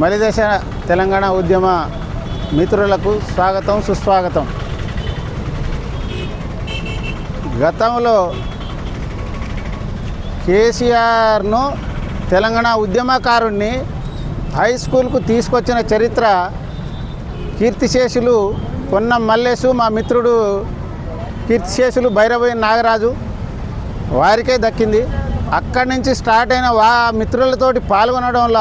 మలిదేశ తెలంగాణ ఉద్యమ మిత్రులకు స్వాగతం సుస్వాగతం. గతంలో కేసీఆర్ను తెలంగాణ ఉద్యమకారుణ్ణి హై స్కూల్కు తీసుకొచ్చిన చరిత్ర కీర్తిశేషులు కొన్న మల్లేశు మా మిత్రుడు కీర్తిశేషులు భైరవయ్య నాగరాజు వారికే దక్కింది. అక్కడి నుంచి స్టార్ట్ అయిన వా మిత్రులతోటి పాల్గొనడం వల్ల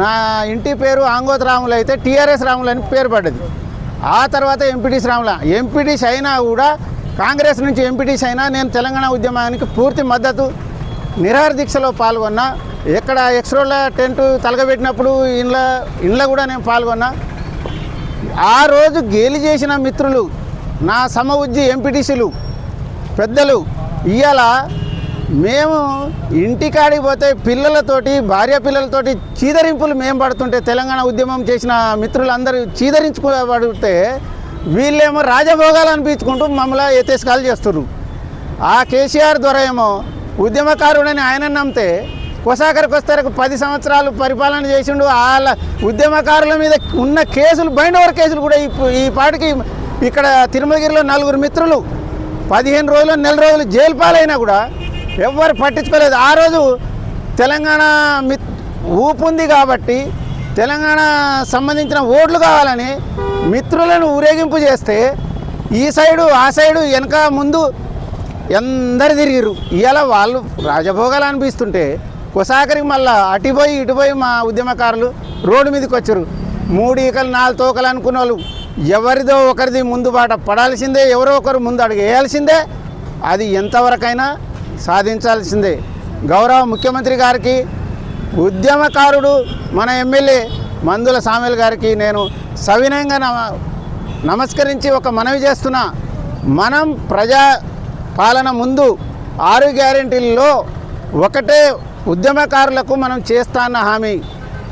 నా ఇంటి పేరు ఆంగోత్ రాములు అయితే టీఆర్ఎస్ రాములు అని పేరు పడ్డది. ఆ తర్వాత ఎంపీటీస్ రాముల ఎంపీటీస్ అయినా కూడా కాంగ్రెస్ నుంచి ఎంపీటీస్ అయినా నేను తెలంగాణ ఉద్యమానికి పూర్తి మద్దతు నిరాహార దీక్షలో పాల్గొన్నా ఎక్కడ ఎక్స్రోల టెంట్ తలగబెట్టినప్పుడు ఇండ్ల ఇండ్ల కూడా నేను పాల్గొన్నా. ఆ రోజు గేలి చేసిన మిత్రులు నా సమ ఉజ్జి ఎంపీటీసీలు పెద్దలు ఇవాళ మేము ఇంటికాడికి పోతే పిల్లలతోటి భార్య పిల్లలతోటి చీదరింపులు మేము పడుతుంటే తెలంగాణ ఉద్యమం చేసిన మిత్రులందరూ చీదరించుకోబడితే వీళ్ళేమో రాజభోగాలు అనిపించుకుంటూ మమ్మల్ని ఎత్తేసుకాలు చేస్తున్నారు. ఆ కేసీఆర్ ద్వారా ఏమో ఉద్యమకారుడని ఆయన నమ్మితే కొసాకరికి వస్తారకు పది సంవత్సరాలు పరిపాలన చేసిండు. వాళ్ళ ఉద్యమకారుల మీద ఉన్న కేసులు బైండ్ ఓవర్ కేసులు కూడా ఈ పాటికి ఇక్కడ తిరుమలగిరిలో నలుగురు మిత్రులు పదిహేను రోజులు నెల రోజులు జైలు పాలైనా కూడా ఎవ్వరు పట్టించుకోలేదు. ఆ రోజు తెలంగాణ మి ఊపుంది కాబట్టి తెలంగాణ సంబంధించిన ఓట్లు కావాలని మిత్రులను ఊరేగింపు చేస్తే ఈ సైడు ఆ సైడు వెనక ముందు ఎందరు తిరిగిరు ఇవాళ వాళ్ళు రాజభోగాలు అనిపిస్తుంటే కొసాకరికి మళ్ళీ అటుపోయి ఇటుపోయి మా ఉద్యమకారులు రోడ్డు మీదకి వచ్చారు. మూడు ఈకలు నాలుగు తోకలు అనుకున్న వాళ్ళు ఎవరిదో ఒకరిది ముందు బాట పడాల్సిందే ఎవరో ఒకరు ముందు అడుగు వేయాల్సిందే. అది ఎంతవరకైనా సాధించాల్సిందే. గౌరవ ముఖ్యమంత్రి గారికి ఉద్యమకారుడు మన ఎమ్మెల్యే మందుల సామెల్ గారికి నేను సవినయంగా నమ- నమస్కరించి ఒక మనవి చేస్తున్నా. మనం ప్రజా పాలన ముందు ఆరు గ్యారెంటీల్లో ఒకటే ఉద్యమకారులకు మనం చేస్తాన్న హామీ.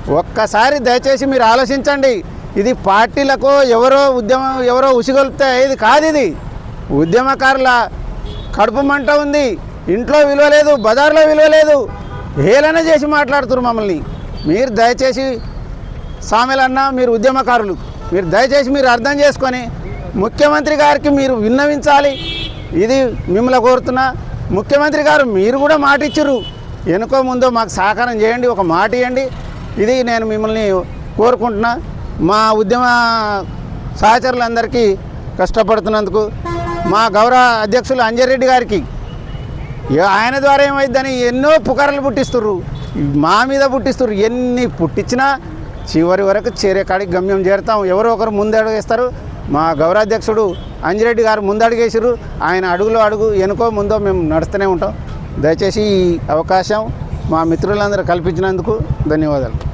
ఒక్కసారి దయచేసి మీరు ఆలోచించండి. ఇది పార్టీలకు ఎవరో ఉద్యమం ఎవరో ఉసిగొలిపితే ఇది కాదు ఇది. ఉద్యమకారుల కడుపు మంట ఉంది. ఇంట్లో విలువ లేదు బజార్లో విలువ లేదు. హేళన చేసి మాట్లాడుతున్నారు మమ్మల్ని. మీరు దయచేసి సామెలన్నా మీరు ఉద్యమకారులు మీరు దయచేసి మీరు అర్థం చేసుకొని ముఖ్యమంత్రి గారికి మీరు విన్నవించాలి. ఇది మిమ్మల్ని కోరుతున్నా. ముఖ్యమంత్రి గారు మీరు కూడా మాట ఇచ్చారు వెనుకో ముందో మాకు సహకారం చేయండి ఒక మాట ఇవ్వండి ఇది నేను మిమ్మల్ని కోరుకుంటున్నా. మా ఉద్యమ సహచరులందరికీ కష్టపడుతున్నందుకు మా గౌరవ అధ్యక్షులు అంజరెడ్డి గారికి ఆయన ద్వారా ఏమైందని ఎన్నో పుకార్లు పుట్టిస్తుర్రు. మా మీద పుట్టిస్తుర్రు. ఎన్ని పుట్టించినా చివరి వరకు చేరే కాడికి గమ్యం చేరుతాం. ఎవరో ఒకరు ముందడుగేస్తారు మా గౌరవాధ్యక్షుడు అంజిరెడ్డి గారు ముందడుగేసారు ఆయన అడుగులో అడుగు వెనుకో ముందో మేము నడుస్తూనే ఉంటాం. దయచేసి ఈ అవకాశం మా మిత్రులందరూ కల్పించినందుకు ధన్యవాదాలు.